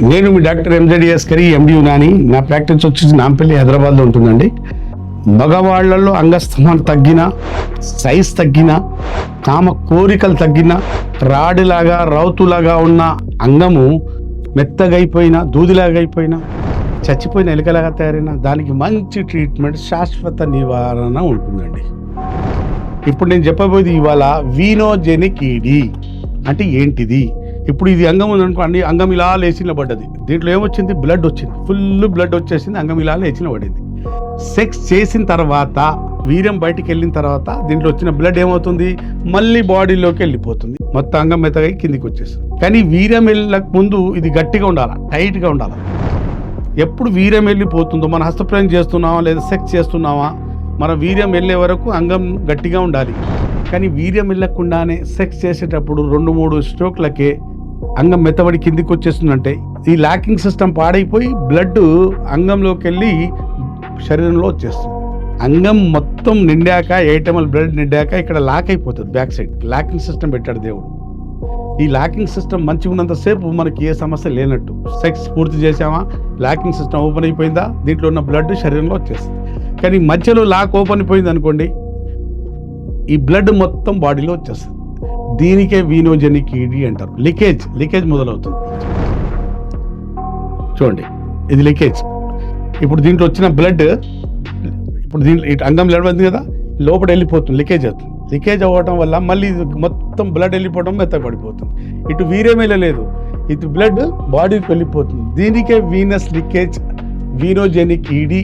నేను మీ డాక్టర్ ఎంజడిఎస్ కరి ఎండి నాని నా ప్రాక్టీస్ వచ్చేసి నాంపల్లి హైదరాబాద్లో ఉంటుందండి. మగవాళ్ళలో అంగస్తమానం తగ్గిన సైజ్ తగ్గిన కామ కోరికలు తగ్గిన రాడిలాగా రౌతులాగా ఉన్న అంగము మెత్తగైపోయిన దూదిలాగా అయిపోయిన చచ్చిపోయిన ఎలుకలాగా తయారైన దానికి మంచి ట్రీట్మెంట్ శాశ్వత నివారణ ఉంటుందండి. ఇప్పుడు నేను చెప్పబోయేది ఇవాళ వీనోజెనిక్ ఈడి. అంటే ఏంటిది? ఇప్పుడు ఇది అంగం ఉందనుకోండి అంగం ఇలా లేచిన పడ్డది. దీంట్లో ఏమొచ్చింది? బ్లడ్ వచ్చింది. ఫుల్ బ్లడ్ వచ్చేసింది అంగం ఇలా లేచిన పడింది. సెక్స్ చేసిన తర్వాత వీర్యం బయటికి వెళ్ళిన తర్వాత దీంట్లో వచ్చిన బ్లడ్ ఏమవుతుంది? మళ్ళీ బాడీలోకి వెళ్ళిపోతుంది. మొత్తం అంగం మెత్తగా కిందికి వచ్చేస్తుంది. కానీ వీర్యం వెళ్ళక ముందు ఇది గట్టిగా ఉండాలి? టైట్గా ఉండాలి? ఎప్పుడు వీర్యం వెళ్ళిపోతుందో మన హస్తప్రయం చేస్తున్నావా? లేదా సెక్స్ చేస్తున్నావా? మన వీర్యం వెళ్ళే వరకు అంగం గట్టిగా ఉండాలి. కానీ వీర్యం వెళ్ళకుండానే సెక్స్ చేసేటప్పుడు రెండు మూడు స్ట్రోక్లకే అంగం మెత్తబడి కిందికి వచ్చేస్తుందంటే ఈ లాకింగ్ సిస్టమ్ పాడైపోయి బ్లడ్ అంగంలోకి వెళ్ళి శరీరంలో వచ్చేస్తుంది. అంగం మొత్తం నిండాక ఏటమల్ బ్లడ్ నిండాక ఇక్కడ లాక్ అయిపోతుంది బ్యాక్ సైడ్. లాకింగ్ సిస్టమ్ పెట్టాడు దేవుడు. ఈ లాకింగ్ సిస్టమ్ మంచిగా ఉన్నంతసేపు మనకి ఏ సమస్య లేనట్టు. సెక్స్ పూర్తి చేసామా లాకింగ్ సిస్టమ్ ఓపెన్ అయిపోయిందా? దీంట్లో ఉన్న బ్లడ్ శరీరంలో వచ్చేస్తుంది. కానీ మధ్యలో లాక్ ఓపెన్ అయిపోయింది అనుకోండి ఈ బ్లడ్ మొత్తం బాడీలో వచ్చేస్తుంది. దీనికే వీనోజెనిక్ ఈడీ అంటారు. లీకేజ్ లీకేజ్ మొదలవుతుంది. చూడండి ఇది లీకేజ్. ఇప్పుడు దీంట్లో వచ్చిన బ్లడ్ ఇప్పుడు దీంట్లో ఇటు అంగం లేడబడింది కదా లోపల వెళ్ళిపోతుంది లీకేజ్ అవుతుంది. లీకేజ్ అవ్వడం వల్ల మళ్ళీ మొత్తం బ్లడ్ వెళ్ళిపోవడం మెత్తపడిపోతుంది ఇటు వీర్యం వెళ్ళలేదు. ఇటు బ్లడ్ బాడీకి వెళ్ళిపోతుంది. దీనికే venous leakage venogenic ED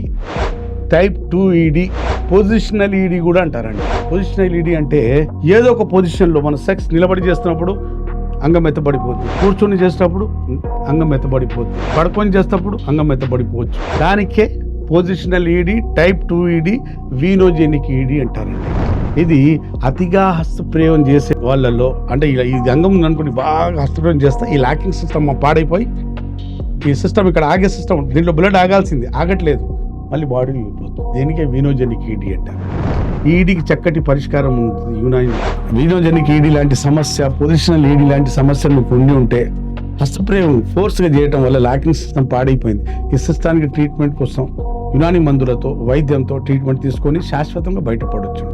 type two ED positional ED కూడా అంటారండి. పొజిషనల్ ఈడి అంటే ఏదో ఒక పొజిషన్లో మన సెక్స్ నిలబడి చేస్తున్నప్పుడు అంగం మెత్తబడిపోతుంది కూర్చొని చేసేటప్పుడు అంగం మెత్తబడిపోతుంది పడుకొని చేసేటప్పుడు అంగం మెత్తబడిపోవచ్చు దానికే పొజిషనల్ ఈడి టైప్ టూ ఈడి వీనోజెనిక్ ఈడి అంటారండి. ఇది అతిగా హస్తప్రయోగం చేసే వాళ్ళలో అంటే ఇలా ఇది అంగం అనుకుని బాగా హస్తప్రయోగం చేస్తే ఈ లాకింగ్ సిస్టమ్ పాడైపోయి ఈ సిస్టమ్ ఇక్కడ ఆగే సిస్టమ్ దీంట్లో బ్లడ్ ఆగాల్సింది ఆగట్లేదు. మళ్ళీ బాడీ వెళ్ళిపోతుంది. దీనికే వీనోజెనిక్ ఈడీ అంటారు? ఈడీకి చక్కటి పరిష్కారం ఉంటుంది యునైన్ వీనోజెనిక్ ఈడీ లాంటి సమస్య పొజిషనల్ ఈడీ లాంటి సమస్యలు మీకు ఉండి ఉంటే హస్తప్రయోగం ఫోర్స్గా చేయడం వల్ల లాకింగ్ సిస్టమ్ పాడైపోయింది. ఈ సిస్టానికి ట్రీట్మెంట్ కోసం యునాని మందులతో వైద్యంతో ట్రీట్మెంట్ తీసుకొని శాశ్వతంగా బయటపడవచ్చు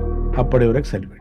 అప్పటి వరకు సెలవు.